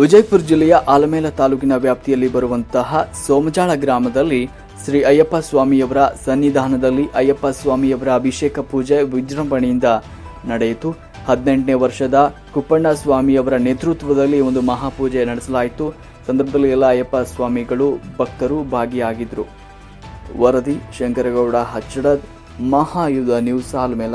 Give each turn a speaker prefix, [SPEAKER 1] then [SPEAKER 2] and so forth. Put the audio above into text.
[SPEAKER 1] ವಿಜಯಪುರ ಜಿಲ್ಲೆಯ ಆಲಮೇಲ ತಾಲೂಕಿನ ವ್ಯಾಪ್ತಿಯಲ್ಲಿ ಬರುವಂತಹ ಸೋಮಜಾಳ ಗ್ರಾಮದಲ್ಲಿ ಶ್ರೀ ಅಯ್ಯಪ್ಪ ಸ್ವಾಮಿಯವರ ಸನ್ನಿಧಾನದಲ್ಲಿ ಅಯ್ಯಪ್ಪ ಸ್ವಾಮಿಯವರ ಅಭಿಷೇಕ ಪೂಜೆ ವಿಜೃಂಭಣೆಯಿಂದ ನಡೆಯಿತು. ಹದಿನೆಂಟನೇ ವರ್ಷದ ಕುಪ್ಪಣ್ಣ ಸ್ವಾಮಿಯವರ ನೇತೃತ್ವದಲ್ಲಿ ಒಂದು ಮಹಾಪೂಜೆ ನಡೆಸಲಾಯಿತು. ಸಂದರ್ಭದಲ್ಲಿ ಎಲ್ಲ ಅಯ್ಯಪ್ಪ ಸ್ವಾಮಿಗಳು ಭಕ್ತರು ಭಾಗಿಯಾಗಿದ್ದರು. ವರದಿ ಶಂಕರಗೌಡ ಹಚ್ಚಡದ್ ಮಹಾಯುಧ ನ್ಯೂಸ್ ಆಲ್ಮೇಲ.